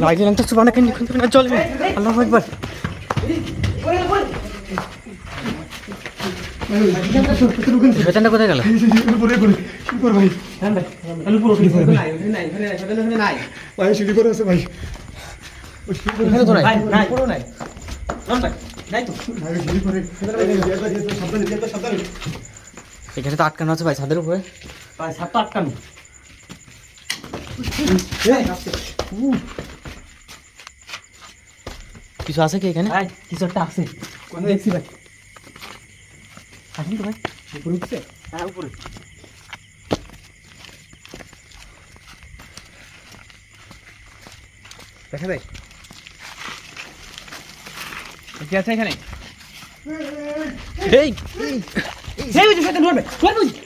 লাইটের একটা সুবানা কেন না চলবে আল্লাহ একবার বেতনটা কোথায় গেল? ভাই। সিঁড়ি করে আছে ভাই। এখানে উপরে। এখানে তো আটকানো আছে ভাই ছাদের উপরে কিছু আছে কি এখানে কিছু একটা আছে দেখছি ভাই আসুন তো ভাই উপরে উঠছে হ্যাঁ উপরে দেখা যায় কি আছে এখানে এই সেই বুঝি সেটা ধরবে ধর বুঝি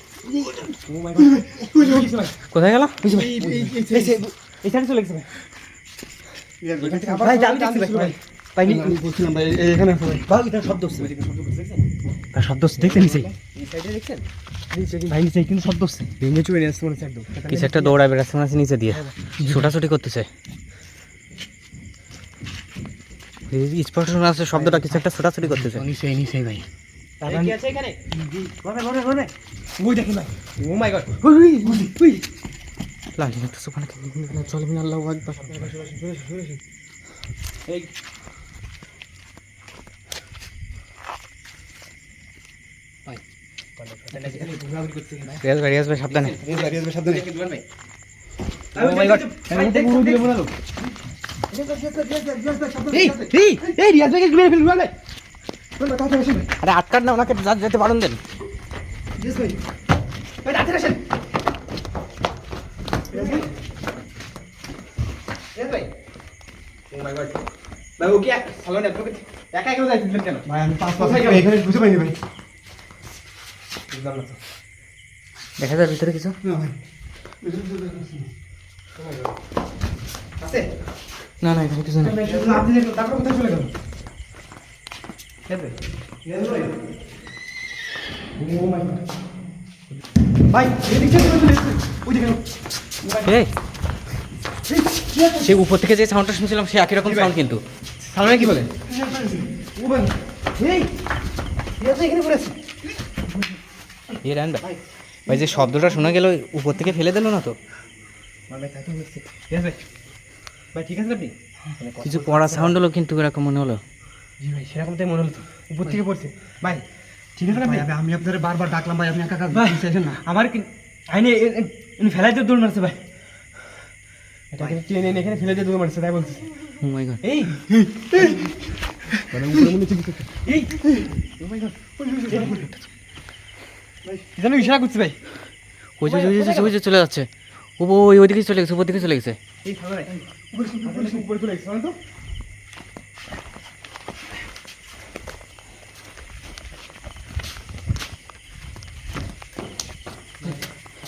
কোথায় গেল ভাই কিন্তু কিছু একটা নিচে দিয়ে। ছোটাছুটি করতেছে। স্পষ্ট শোনা যাচ্ছে শব্দটা কিছু একটা ছোটাছুটি করতেছে নিচে নিচে, ভাই। সাবধানে সাবধানে মনে রিয়াজ মেরে ফেলবি আরে আটকাট না ওনাকে যেতে পারেন দেন। ভাই ভাই ও মাই গড ভাই ও কি এক সালনে আপনাকে একা একা যাইছিলেন কেন? ভাই আমি পাঁচ পাঁচ এখানে বুঝতে পারিনি ভাই। বুঝলাম না তো। দেখা যায় ভিতরে কিছু। না ভাই। আছে? না না এখানে কিছু নেই। আপনি তারপর কোথায় চলে গেল ভাই এদিকে চলে চলে ওই দেখেন এই সে উপর থেকে যে সাউন্ডটা শুনছিলাম সে একই রকম সাউন্ড কিন্তু। কি বলে? ভাই যে শব্দটা শোনা গেল উপর থেকে ফেলে দিল না তো? কিছু পড়া সাউন্ড হলো কিন্তু এরকম মনে হলো। জি ভাই সেরকম তাই মনে হলো তো। উপর থেকে পড়ছে। ভাই ঠিক আছে না ভাই? ভাই আমি- আপনাদের বারবার ডাকলাম ভাই আপনি একা ভাই চাইছেন না। আমার কি আইনে ফেলাই দিয়ে দৌড় মারছে ভাই। এটা কিন্তু টেনে এনে এখানে ফেলে দিয়ে দৌড় মারছে তাই বলছি ও মাই গড এই মানে উপরে মনে জানো ইশারা করছে ভাই। ওই যে ওই যে ওই যে চলে যাচ্ছে? ও ওই ওইদিকে চলে গেছে উপর দিকে চলে গেছে। এই সামনে উপরে উপরে চলে গেছে তো রান ভাই কি আছে এখানে এই বলে, বলে। ভাই ভাই, এটা উপরে কি আছে আছে? ভাই উপরে আছে ওই দেখি ওই দেখি, ওই দেখি। কিন্তু ওই নিচে দিকে লাভ দিল কিন্তু ওইখানে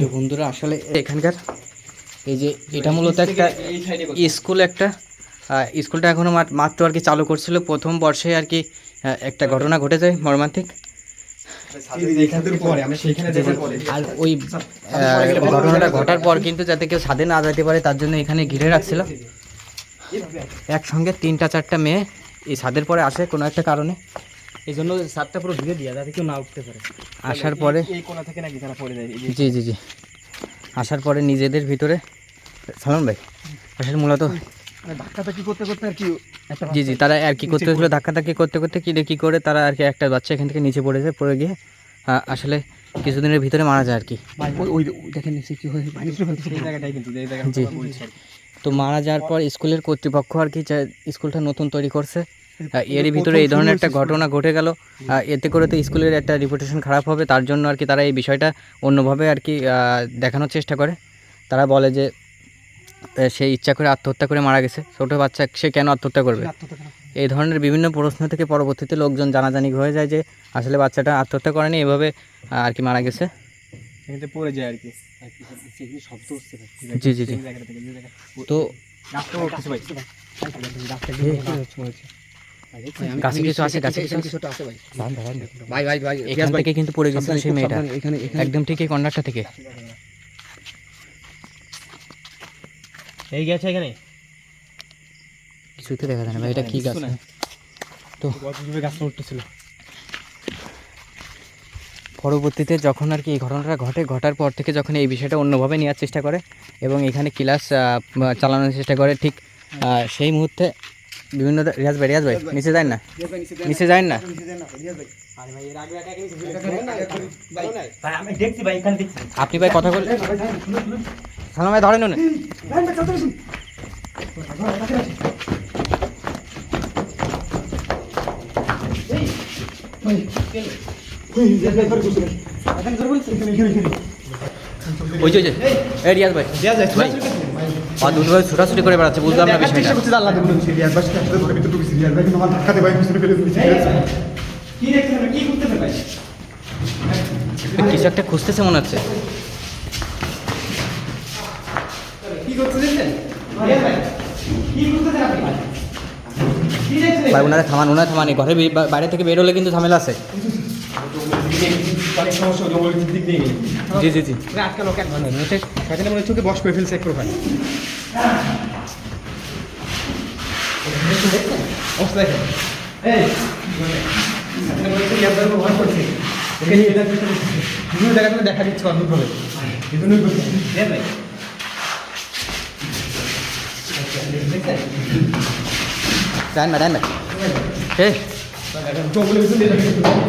তো বন্ধুরা আসলে এখানকার এই যে এটা মূলত একটা স্কুল একটা স্কুলটা এখনও মাত- মাত্র আর কি চালু করছিল। প্রথম বর্ষে আর কি একটা ঘটনা ঘটে যায় মর্মান্তিক। আর ওই ঘটনাটা ঘটার পর কিন্তু যাতে কেউ ছাদে না যেতে পারে তার জন্য এখানে ঘিরে রাখছিল। একসঙ্গে তিনটা চারটা মেয়ে এই ছাদের পরে আসে কোনো একটা কারণে। এই জন্য ছাদটা পুরো ঘিরে দিয়ে যাতে কেউ না উঠতে পারে। আসার পরে এই কোণা থেকে নাকি তারা পড়ে যায় জি জি জি। আসার পরে নিজেদের ভিতরে সালমান ভাই আসলে মূলত ধাক্কাধাক্কি করতে করতে আর কি জি জি তারা আর কি করতে হচ্ছিল ধাক্কাধাক্কি করতে করতে কি কী করে তারা আর কি একটা বাচ্চা এখান থেকে নিচে পড়ে যায় পড়ে গিয়ে আসলে কিছুদিনের ভিতরে মারা যায় আর কি। ওই- দেখেন নিচে জি। তো মারা যাওয়ার পর স্কুলের কর্তৃপক্ষ আর কি স্কুলটা নতুন তৈরি করছে। এরই ভিতরে এই ধরনের একটা ঘটনা ঘটে গেল। এতে করে তো স্কুলের একটা রিপুটেশন খারাপ হবে তার জন্য আর কি তারা এই বিষয়টা অন্যভাবে আর কি দেখানোর চেষ্টা করে। তারা বলে যে সে ইচ্ছা করে আত্মহত্যা করে মারা গেছে। ছোটো বাচ্চা সে কেন আত্মহত্যা করবে? এই ধরনের বিভিন্ন প্রশ্ন থেকে পরবর্তীতে লোকজন জানাজানি হয়ে যায় যে আসলে বাচ্চাটা আত্মহত্যা করেনি এভাবে আর কি মারা গেছে। পড়ে যায় আর কি। শব্দ হচ্ছে ভাই। জি জি জি। তো রাস্তা কিছু ভাই গাছে কিছু আছে গাছে কিছু আছে? ভাই ভাই ভাই ভাই। এখান থেকে কিন্তু পড়ে গেছিল সেই মেয়েটা। একদম ঠিক এই কর্নারটা থেকে। এই গেছে এখানে। কিছুতে দেখা যায় না ভাই এটা কি গাছ? দূরে গাছটা উঠতেছিল। পরবর্তীতে যখন আর কি এই ঘটনাটা ঘটে ঘটার পর থেকে যখন এই বিষয়টা অন্যভাবে নেওয়ার চেষ্টা করে এবং এখানে ক্লাস চালানোর চেষ্টা করে ঠিক সেই মুহূর্তে বিভিন্ন রিয়াজ ভাই রিয়াজ ভাই নিচে যায় না? নিচে যায় না। ভাই। আমি দেখছি ভাই এখানে দেখছি। আপনি ভাই কথা বল সালাম ভাই ধরেন না ওই যে ওই এই রিয়াজ ভাই ভাই দুটো ভাই ছোটাছুটি করে বেড়াচ্ছে বুঝলাম না বিষয়টা আল্লাহ দেবুন সিরিয়াস ভাই সাথে ধরে ভিতরে ঢুকে সিরিয়াস ভাই কিন্তু আমার ধাক্কাতে ভাই পিছনে ফেলে দিয়েছে কি দেখছেন কি করতেছেন ভাই কিছু একটা খুঁজতেছে মনে হচ্ছে কি করতেছেন ভাই ওনারা থামান ওনারা থামান। এই ঘরে বাইরে থেকে বেরোলে কিন্তু ঝামেলা আছে। জি জি জি। আটকানো কেন সেখানে মনে চোখে বস করে ফেলছে একটু ভাই অবস্থা দেখেন। এই সেখানে মনে হচ্ছে ইয়ার দ্বারা ভয় করছে ওকে নিয়ে এটা বিভিন্ন জায়গাগুলো দেখা দিচ্ছে অদ্ভুত ভাবে এই জন্যই করছে দেন ভাই ডান ভাই ডান ভাই এই জঙ্গলের ভিতরে নিয়ে যাবে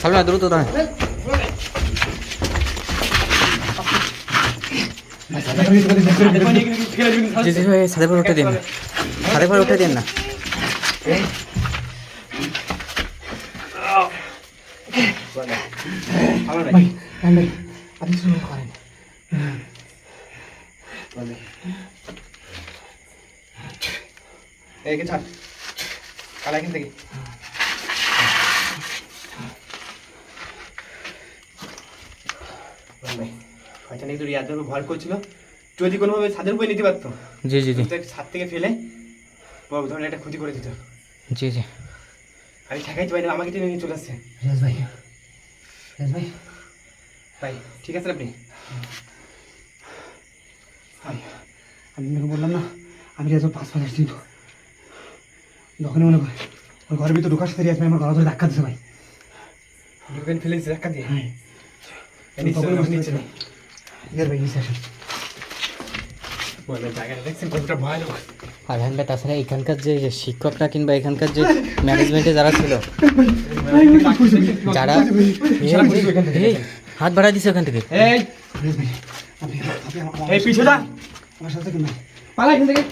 চলো না দ্রুত ধরেন জি জি ভাই সাদে পর উঠে দিন না সাদে পর উঠে দিন না আমার ভাই আপনি শুরু করেন। এই ছাড়। কালা এখান থেকে। ভাই শয়তান একটু রিয়াজ ভাবে ভয় করছিল। যদি কোনোভাবে ছাদের উপরে নিতে পারতো জি জি জি। ছাদ থেকে ফেলে বড় ধরনের একটা ক্ষতি করে দিত। জি জি। আমি ঠেকাইতে পারি না আমাকে টেনে নিয়ে চলে আসছে। রিয়াজ ভাই ভাই। ভাই ঠিক আছে আপনি? ভাই আমি আপনাকে বললাম না আমি রিয়াজ পাঁচ পাঁচ আসছি যখনই মনে করে ওর ঘরের ভিতরে ঢোকার সাথে রিয়াজ ভাই আমার গলা ধরে ধাক্কা দিচ্ছে ভাই। ঢুকেন ফেলে দিচ্ছে ধাক্কা দিয়ে। হ্যাঁ। ভাই নিচে আসেন। জায়গাটা দেখছেন কতটা ভয়ানক। আর হ্যাঁ ভাই তাছাড়া এখানকার যে শিক্ষকরা কিংবা এখানকার যে ম্যানেজমেন্টে যারা ছিল যারা হাত বাড়া দিছে ওখান থেকে। এই আমার- সাথে পালা এখান থেকে।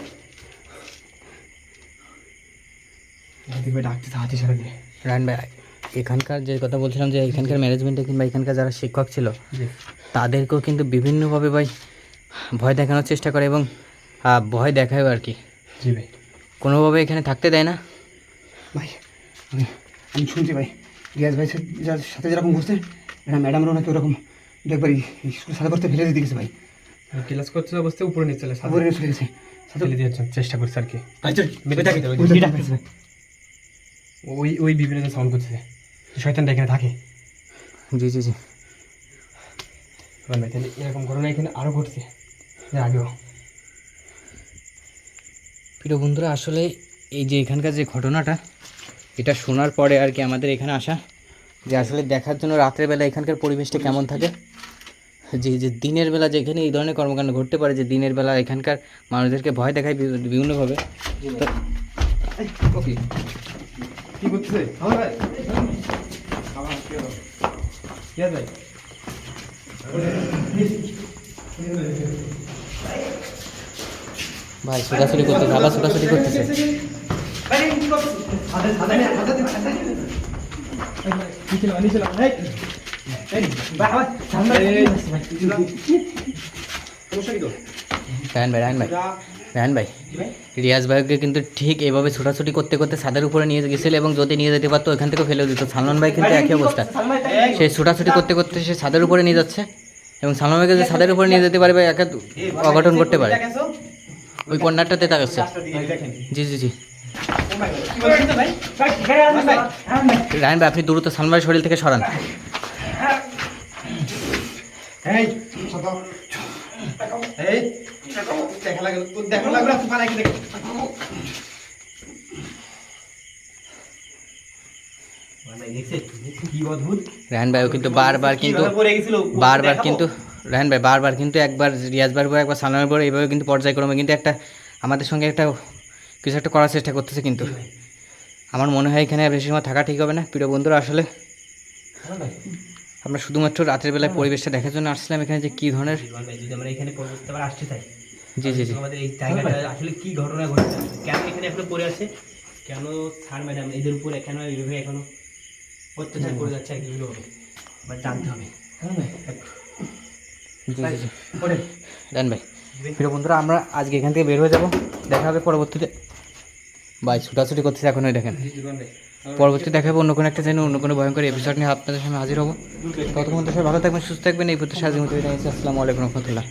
ভাই এখানকার যে কথা বলছিলাম যে এখানকার ম্যানেজমেন্টে কিংবা এখানকার যারা শিক্ষক ছিল তাদেরকেও কিন্তু বিভিন্নভাবে ভাই ভয় দেখানোর চেষ্টা করে এবং ভয় দেখায় আর কি। জি ভাই কোনোভাবে এখানে থাকতে দেয় না? ভাই আমি আমি শুনছি ভাই রিয়াজ ভাই যার সাথে যেরকম ঘুরছে এটা ম্যাডামরাও নাকি ওরকম দু একবার স্কুল সাথে করতে ফেলে দিয়ে গেছে ভাই। ক্লাস করছে অবস্থায় উপরে নিয়ে চলে উপরে নিয়ে চলে গেছে। সাথে ফেলে দিয়েছেন চেষ্টা করছে আর কি। ওই ওই ওই বিভিন্ন সাউন্ড করছে। শয়তানটা এখানে থাকে। জি জি জি। এরকম ঘটনা এখানে আরও ঘটছে। এর আগেও। প্রিয় বন্ধুরা, আসলে এই যে এখানকার যে ঘটনাটা, এটা শোনার পরে আর কি আমাদের এখানে আসা, যে আসলে দেখার জন্য রাত্রের বেলা এখানকার পরিবেশটা কেমন থাকে? যে যে দিনের বেলা যেখানে এই ধরনের কর্মকাণ্ড ঘটতে পারে, যে দিনের বেলা এখানকার মানুষদেরকে ভয় দেখায় বিভি- বিভিন্নভাবে। কে ভাই, ছোটাছুটি করতেছে, আবার ছোটাছুটি করতেছে। ভাই রায়ন ভাই ভাই, রিয়াজ ভাইকে কিন্তু ঠিক এভাবে ছোটাছুটি করতে করতে ছাদের উপরে নিয়ে গেছিল এবং যদি নিয়ে যেতে পারতো ওখান থেকে ফেলে দিত। সালমান ভাই কিন্তু একই অবস্থা। সে ছোটাছুটি করতে করতে সে ছাদের উপরে নিয়ে যাচ্ছে এবং সালমাকে যে ছাদের উপরে নিয়ে যেতে পারে বা একা অঘটন করতে পারে। ওই কর্নারটাতে তাকাচ্ছে জি জি জি। রায়ন ভাই আপনি দ্রুত সালমার শরীর থেকে সরান। এই এই দেখা লাগল তোর দেখা লাগল তুই পালাই কি দেখে কি অদ্ভুত। রায়ন ভাইও কিন্তু বারবার কিন্তু বারবার কিন্তু রায়ন ভাই বারবার কিন্তু একবার রিয়াজবার পর একবার সালমানের পরে এইভাবে কিন্তু পর্যায়ক্রমে কিন্তু একটা আমাদের সঙ্গে একটা কিছু একটা করার চেষ্টা করতেছে কিন্তু। আমার মনে হয় এখানে আর বেশি সময় থাকা ঠিক হবে না। প্রিয় বন্ধুরা আসলে আমরা শুধুমাত্র রাতের বেলায় পরিবেশটা দেখার জন্য আসছিলাম এখানে যে কী ধরনের জীবন যদি আমরা এখানে পরবর্তী আবার আসতে চাই জি জি জি। আমাদের এই জায়গাটা আসলে কি ঘটনা ঘটেছে? কেন এখানে এখনও পড়ে আছে? কেন স্যার ম্যাডাম এদের উপরে কেন এইভাবে এখনও অত্যাচার করে যাচ্ছে এগুলো আবার জানতে হবে। জি জি জি ভাই প্রিয় বন্ধুরা আমরা আজকে এখান থেকে বের হয়ে যাব। দেখা হবে পরবর্তীতে। ভাই ছুটাছুটি করতেছে এখন ওই দেখেন। পরবর্তী দেখাবো অন্য কোনো একটা চ্যানেল অন্য কোনো ভয়ঙ্কর এপিসোড নিয়ে। আপনাদের সামনে হাজির হব। ততক্ষণ তো সবাই ভালো থাকবেন সুস্থ থাকবেন। এই প্রত্যাশা আজকের মতো। আসসালামু আলাইকুম রহমতুল্লাহ।